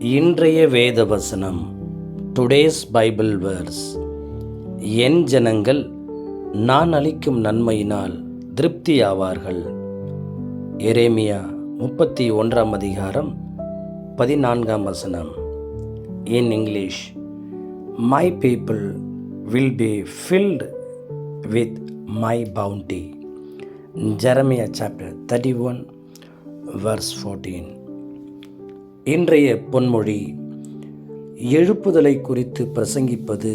இன்றைய வேத வசனம் டுடேஸ் பைபிள் வேர்ஸ் என் ஜனங்கள் நான் அளிக்கும் நன்மையினால் திருப்தியாவார்கள். எரேமியா முப்பத்தி ஒன்றாம் அதிகாரம் பதினான்காம் வசனம். In English my people will be filled with my bounty Jeremiah chapter thirty one verse fourteen இன்றைய பொன்மொழி எழுப்புதலை குறித்து பிரசங்கிப்பது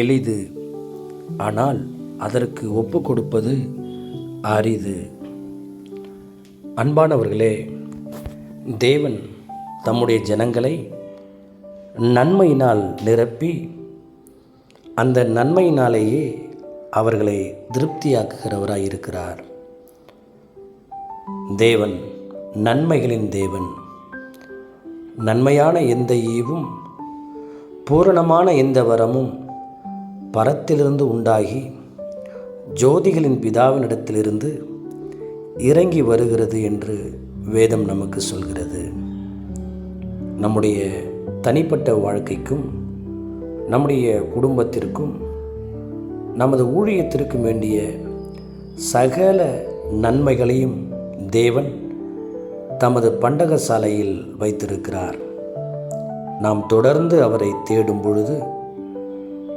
எளிது ஆனால் அதற்கு ஒப்பு கொடுப்பது அரிது. அன்பானவர்களே தேவன் தம்முடைய ஜனங்களை நன்மையினால் நிரப்பி அந்த நன்மையினாலேயே அவர்களை திருப்தியாக்குகிறவராய் இருக்கிறார் தேவன் நன்மைகளின் தேவன். நன்மையான எந்த ஈவும் பூரணமான எந்த வரமும் பரத்திலிருந்து உண்டாகி ஜோதிகளின் பிதாவினிடத்திலிருந்து இறங்கி வருகிறது என்று வேதம் நமக்கு சொல்கிறது. நம்முடைய தனிப்பட்ட வாழ்க்கைக்கும் நம்முடைய குடும்பத்திற்கும் நமது ஊழியத்திற்கும் வேண்டிய சகல நன்மைகளையும் தேவன் தமது பண்டக சாலையில் வைத்திருக்கிறார். நாம் தொடர்ந்து அவரை தேடும் பொழுது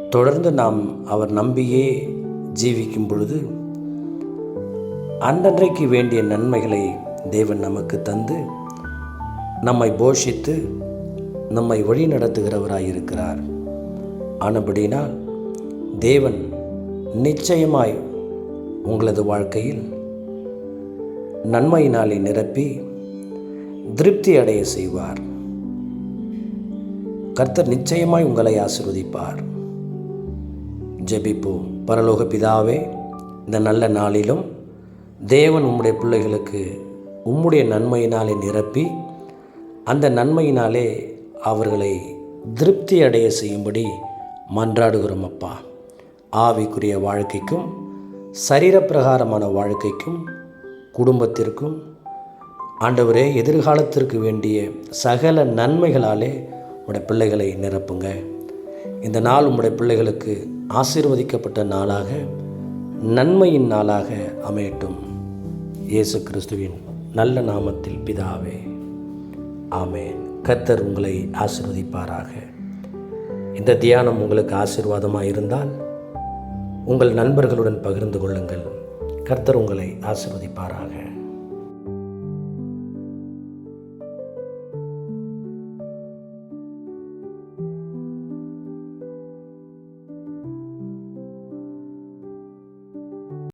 தொடர்ந்து நாம் அவர் நம்பியே ஜீவிக்கும் பொழுது அன்றன்றைக்கு வேண்டிய நன்மைகளை தேவன் நமக்கு தந்து நம்மை போஷித்து நம்மை வழி நடத்துகிறவராய் இருக்கிறார் ஆனபடினால் தேவன் நிச்சயமாய் உங்களது வாழ்க்கையில் நன்மையினாலே நிரப்பி திருப்தி அடைய செய்வார். கர்த்தர் நிச்சயமாய் உங்களை ஆசிர்வதிப்பார். ஜெபிப்போம். பரலோக பிதாவே இந்த நல்ல நாளிலும் தேவன் உம்முடைய பிள்ளைகளுக்கு உம்முடைய நன்மையினாலே நிரப்பி அந்த நன்மையினாலே அவர்களை திருப்தி அடைய செய்யும்படி மன்றாடுகிறோம் அப்பா. ஆவிக்குரிய வாழ்க்கைக்கும் சரீரப்பிரகாரமான வாழ்க்கைக்கும் குடும்பத்திற்கும் ஆண்டவரே எதிர்காலத்திற்கு வேண்டிய சகல நன்மைகளாலே உடைய பிள்ளைகளை நிரப்புங்க. இந்த நாள் உம்முடைய பிள்ளைகளுக்கு ஆசீர்வதிக்கப்பட்ட நாளாக நன்மையின் நாளாக அமையட்டும். இயேசு கிறிஸ்துவின் நல்ல நாமத்தில் பிதாவே ஆமேன். கர்த்தர் உங்களை ஆசிர்வதிப்பாராக. இந்த தியானம் உங்களுக்கு ஆசீர்வாதமாக இருந்தால் உங்கள் நண்பர்களுடன் பகிர்ந்து கொள்ளுங்கள். கர்த்தர் உங்களை ஆசீர்வதிப்பாராக.